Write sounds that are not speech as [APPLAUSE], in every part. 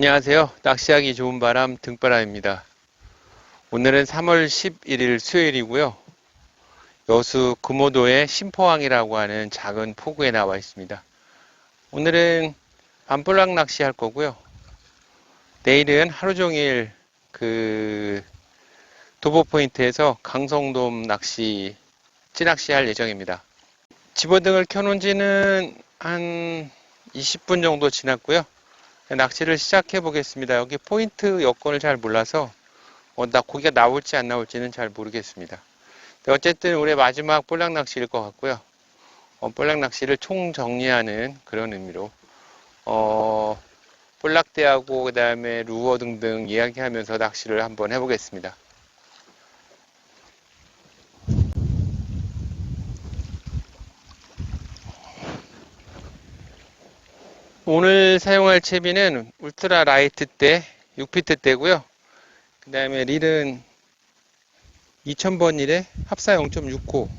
안녕하세요. 낚시하기 좋은 바람 등바람입니다. 오늘은 3월 11일 수요일이고요. 여수 금오도의 심포항이라고 하는 작은 포구에 나와 있습니다. 오늘은 밤볼락 낚시 할 거고요. 내일은 하루 종일 그 도보 포인트에서 강성돔 낚시 찌낚시 할 예정입니다. 집어등을 켜놓은 지는 한 20분 정도 지났고요. 낚시를 시작해 보겠습니다. 여기 포인트 여건을 잘 몰라서 어, 나 고기가 나올지 안 나올지는 잘 모르겠습니다. 근데 어쨌든 올해 마지막 볼락 낚시일 것 같고요. 어, 볼락 낚시를 총 정리하는 그런 의미로 어, 볼락대하고 그 다음에 루어 등등 이야기하면서 낚시를 한번 해보겠습니다. 오늘 사용할 채비는 울트라 라이트 대 6피트 대고요. 그 다음에 릴은 2000번 릴에 합사 0.6호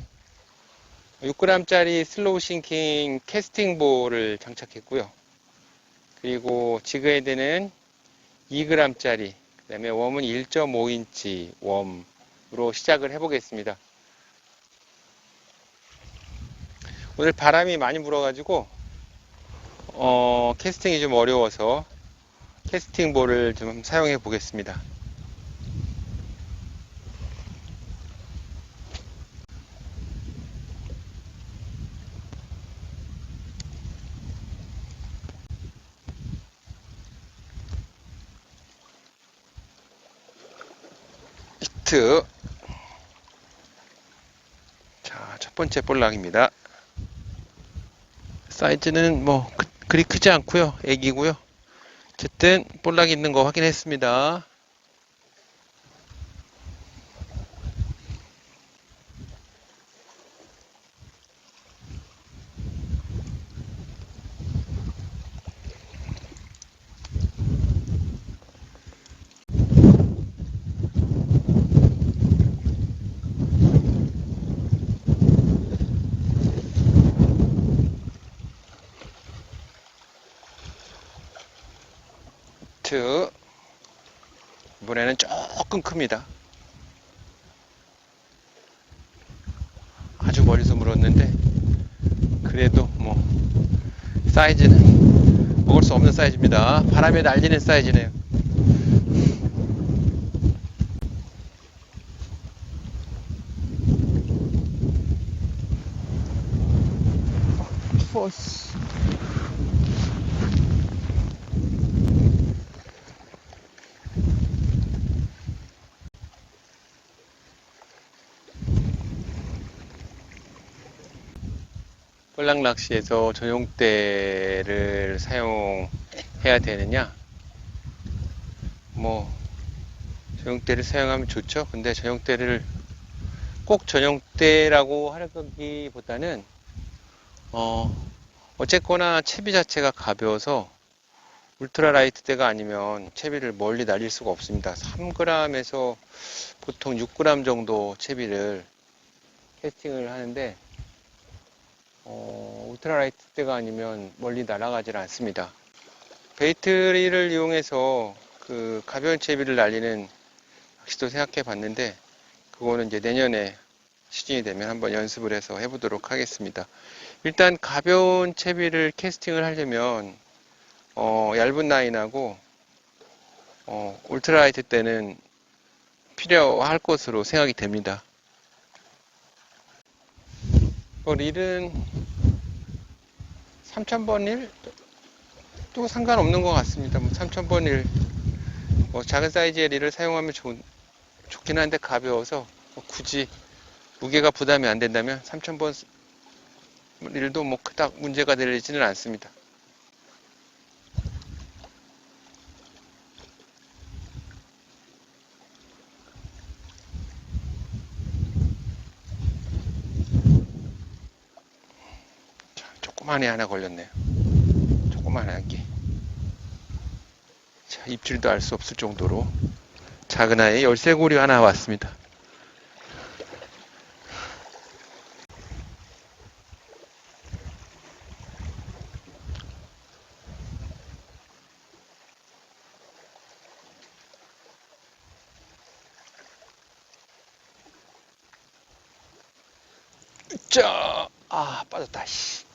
6g짜리 슬로우 싱킹 캐스팅 볼을 장착했고요. 그리고 지그헤드는 2g짜리 그 다음에 웜은 1.5인치 웜으로 시작을 해보겠습니다. 오늘 바람이 많이 불어가지고 어, 캐스팅이 좀 어려워서 캐스팅 볼을 좀 사용해 보겠습니다. 히트. 자, 첫 번째 볼락입니다. 사이즈는 뭐 그, 그리 크지 않고요. 애기고요. 어쨌든 볼락 있는 거 확인했습니다. 히트. 이번에는 조금 큽니다. 아주 멀리서 물었는데 그래도 뭐 사이즈는 먹을 수 없는 사이즈입니다. 바람에 날리는 사이즈네요. 뻘락 낚시에서 전용대를 사용해야 되느냐? 뭐 전용대를 사용하면 좋죠. 근데 전용대를 꼭 전용대라고 하기보다는 어 어쨌거나 채비 자체가 가벼워서 울트라 라이트 대가 아니면 채비를 멀리 날릴 수가 없습니다. 3g에서 보통 6g 정도 채비를 캐스팅을 하는데 어, 울트라라이트 때가 아니면 멀리 날아가질 않습니다. 베이트리를 이용해서 그 가벼운 채비를 날리는 낚시도 생각해 봤는데 그거는 이제 내년에 시즌이 되면 한번 연습을 해서 해보도록 하겠습니다. 일단 가벼운 채비를 캐스팅을 하려면 어, 얇은 라인하고 어, 울트라라이트 때는 필요할 것으로 생각이 됩니다. 뭐 릴은 3000번 일? 또 상관없는 것 같습니다. 뭐 3000번 일, 뭐 작은 사이즈의 릴을 사용하면 좋, 좋긴 한데 가벼워서 뭐 굳이 무게가 부담이 안 된다면 3000번 릴도 뭐 그닥 문제가 되지는 않습니다. 조그만에 하나 걸렸네요. 조그만 한 개. 자, 입질도 알 수 없을 정도로 작은 아이 열쇠고리 하나 왔습니다. 자, 아, 빠졌다, 씨.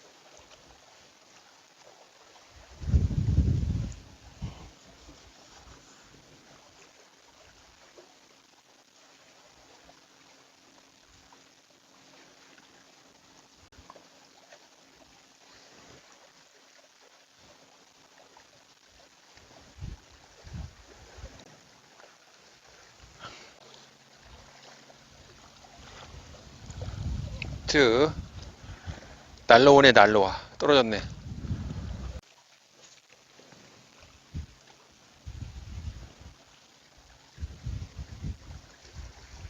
트 날라오네 날라와. 떨어졌네.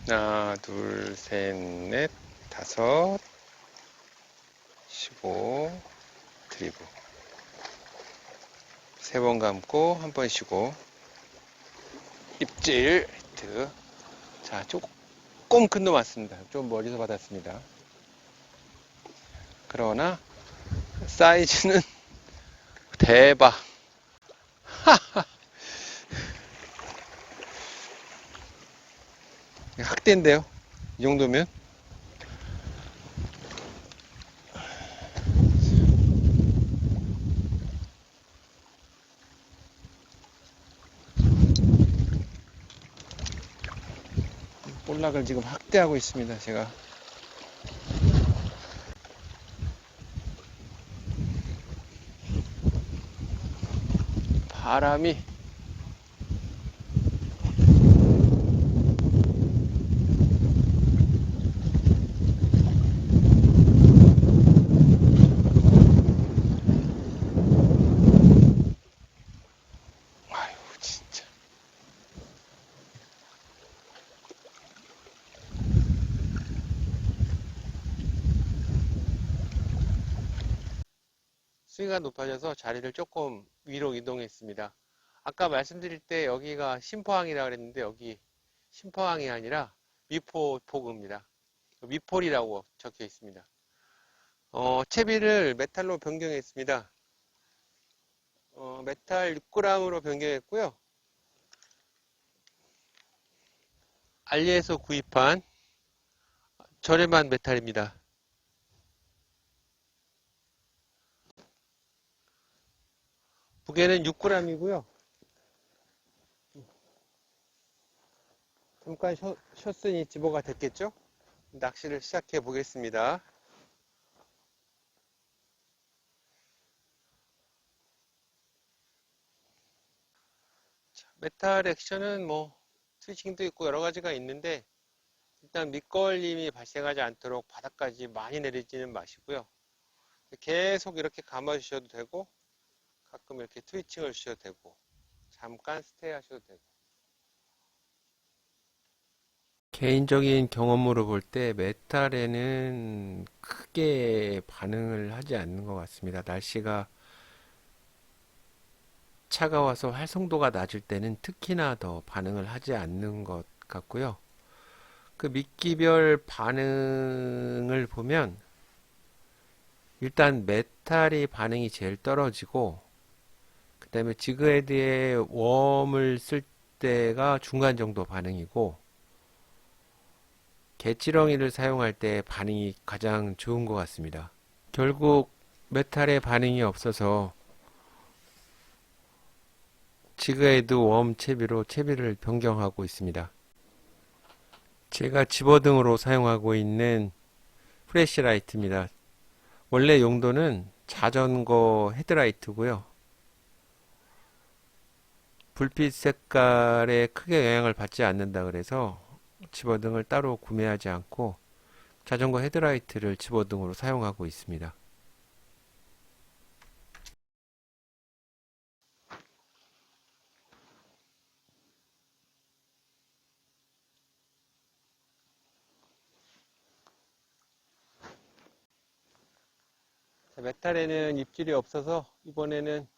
하나 둘셋넷 다섯 15 드리브 세번 감고 한 번 쉬고. 입질 히트. 자 조금 큰 놈 왔습니다. 좀 멀리서 받았습니다 그러나 사이즈는 [LAUGHS] 대박. [LAUGHS] 학대인데요. 이 정도면. 볼락을 지금 학대하고 있습니다. 제가. 바람이 수위가 높아져서 자리를 조금 위로 이동했습니다. 아까 말씀드릴 때 여기가 심포항이라 그랬는데 여기 심포항이 아니라 미포포구입니다. 미폴이라고 적혀 있습니다. 어, 채비를 메탈로 변경했습니다. 어, 메탈 6g으로 변경했고요. 알리에서 구입한 저렴한 메탈입니다. 무게는 6g이고요. 잠깐 쉬, 쉬었으니 집어가 됐겠죠? 낚시를 시작해 보겠습니다. 자, 메탈 액션은 뭐 트위칭도 있고 여러 가지가 있는데 일단 밑걸림이 발생하지 않도록 바닥까지 많이 내리지는 마시고요. 계속 이렇게 감아 주셔도 되고 가끔 이렇게 트위칭을 주셔도 되고 잠깐 스테이 하셔도 되고 개인적인 경험으로 볼 때 메탈에는 크게 반응을 하지 않는 것 같습니다. 날씨가 차가워서 활성도가 낮을 때는 특히나 더 반응을 하지 않는 것 같고요. 그 미끼별 반응을 보면 일단 메탈이 반응이 제일 떨어지고 그 다음에 지그헤드에 웜을 쓸 때가 중간 정도 반응이고 개찌렁이를 사용할 때 반응이 가장 좋은 것 같습니다. 결국 메탈에 반응이 없어서 지그헤드 웜 채비로 채비를 변경하고 있습니다. 제가 집어등으로 사용하고 있는 프레시라이트입니다. 원래 용도는 자전거 헤드라이트고요. 불빛 색깔에 크게 영향을 받지 않는다 그래서 집어등을 따로 구매하지 않고 자전거 헤드라이트를 집어등으로 사용하고 있습니다. 자, 메탈에는 입질이 없어서 이번에는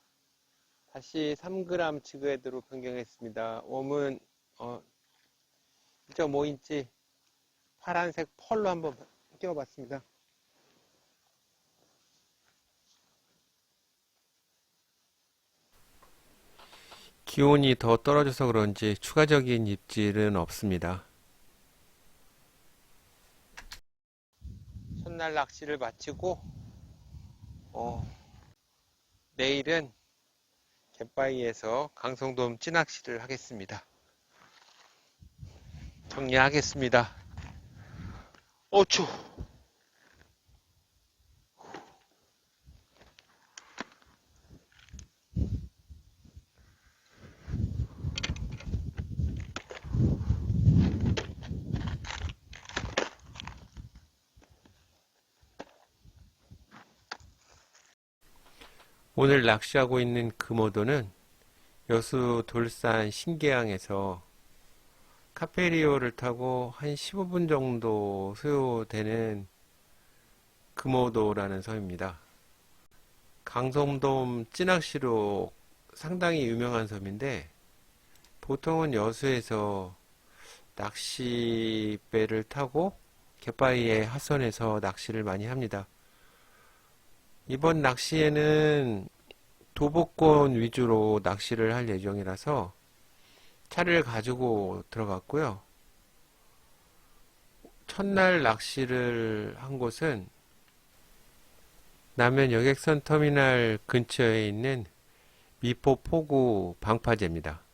다시 3g 지그헤드로 변경했습니다. 웜은 어, 1.5인치 파란색 펄로 한번 끼워봤습니다. 기온이 더 떨어져서 그런지 추가적인 입질은 없습니다. 첫날 낚시를 마치고 어, 내일은 갯바위에서 강성돔 찌낚시를 하겠습니다. 정리하겠습니다. 어쭈! 오늘 낚시하고 있는 금오도는 여수 돌산 신계항에서 카페리오를 타고 한 15분 정도 소요되는 금오도라는 섬입니다. 강성돔 찌낚시로 상당히 유명한 섬인데 보통은 여수에서 낚시배를 타고 갯바위에 하선해서 낚시를 많이 합니다. 이번 낚시에는 도보권 위주로 낚시를 할 예정이라서 차를 가지고 들어갔고요. 첫날 낚시를 한 곳은 남면 여객선 터미널 근처에 있는 미포 포구 방파제입니다.